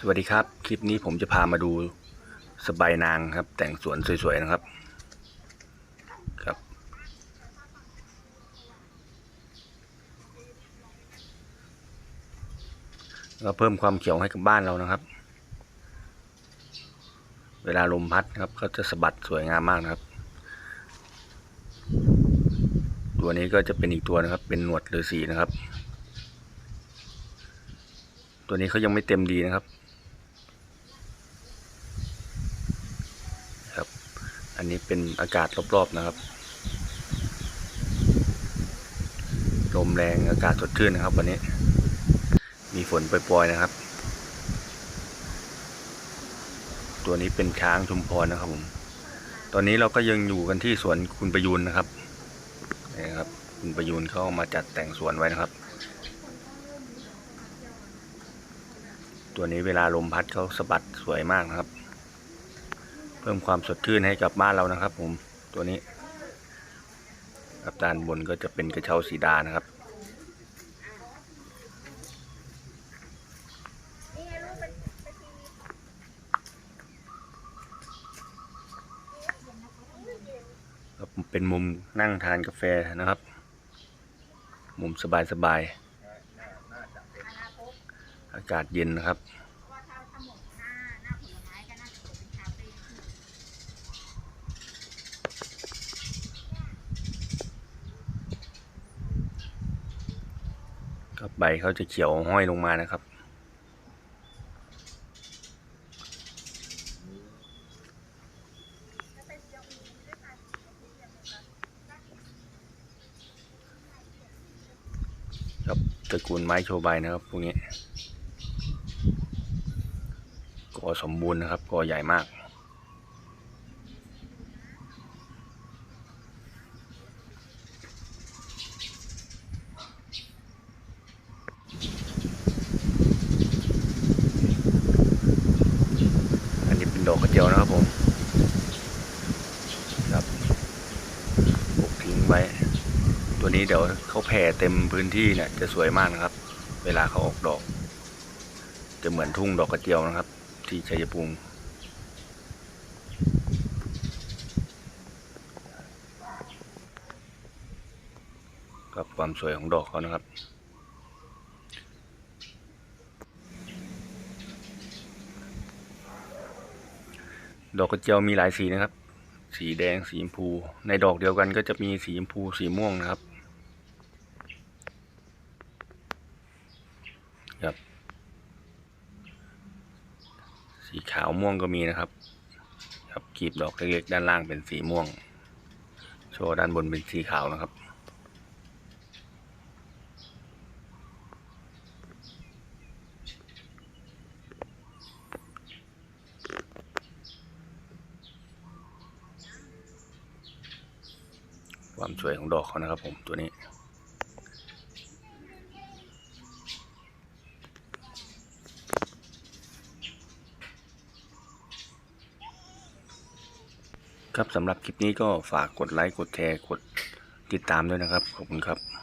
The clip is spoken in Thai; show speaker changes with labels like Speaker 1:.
Speaker 1: สวัสดีครับ คลิปนี้ผมจะพามาดูสบายนางครับ แต่งสวนสวยๆนะครับ ครับ เราเพิ่มความเขียวให้กับบ้านเรานะครับ เวลาลมพัดครับเขาจะสะบัดสวยงามมากนะครับ ตัวนี้ก็จะเป็นอีกตัวนะครับ เป็นหนวดฤาษีนะครับตัวนี้เขายังไม่เต็มดีนะครับ อั นนี้เป็นอากาศรอบๆนะครับ ลมแรงอากาศสดชื่นนะครับ วันนี้ มีฝนปล่อยๆนะครับ ตัวนี้เป็นช้างชุมพรนะครับผม ตอนนี้เราก็ยังอยู่กันที่สวนคุณประยูนนะครับนี่ครับ คุณประยูนเขาเอามาจัดแต่งสวนไว้นะครับ ตัวนี้เวลาลมพัดเขาสะบัดสวยมากนะครับ พิ่มความสดชื่นให้กับบ้านเรานะครับ ผมตัวนี้ครับด้านบนก็จะเป็นกระเช้าสีดานะครับครับเป็นมุมนั่งทานกาแฟนะครับ มุมสบายๆอากาศเย็นนะครับ
Speaker 2: ค
Speaker 1: รับใบเขาจะเขียวห้อยลงมานะครับ ครับตระกูลไม้โชว์ใบนะครับพวกนี้กอสมบูรณ์นะครับกอใหญ่มาก อัียวนะครับผมครับปลูกทิ้งไว้ ตัวนี้เดี๋ยวเขาแผ่เต็มพื้นที่เนี่ยจะสวยมากนะครับ เวลาเขาออกดอก จะเหมือนทุ่งดอกกระเจียวนะครับ ที่ชัยภูมิกับความสวยของดอกเขานะครับ ดอกกระเจียวมีหลายสีนะครับ สีแดงสีชมพู ในดอกเดียวกันก็จะมีสีชมพูสีม่วงนะครับครับ สีขาวม่วงก็มีนะครับ ครับกลีบดอกเล็กๆด้านล่างเป็นสีม่วง โชว์ด้านบนเป็นสีขาวนะครับ ความสวยของดอกเขานะครับผมตัวนี้ ครับสำหรับคลิปนี้ก็ฝากกดไลค์ กดแชร์ กดติดตามด้วยนะครับ ขอบคุณครับ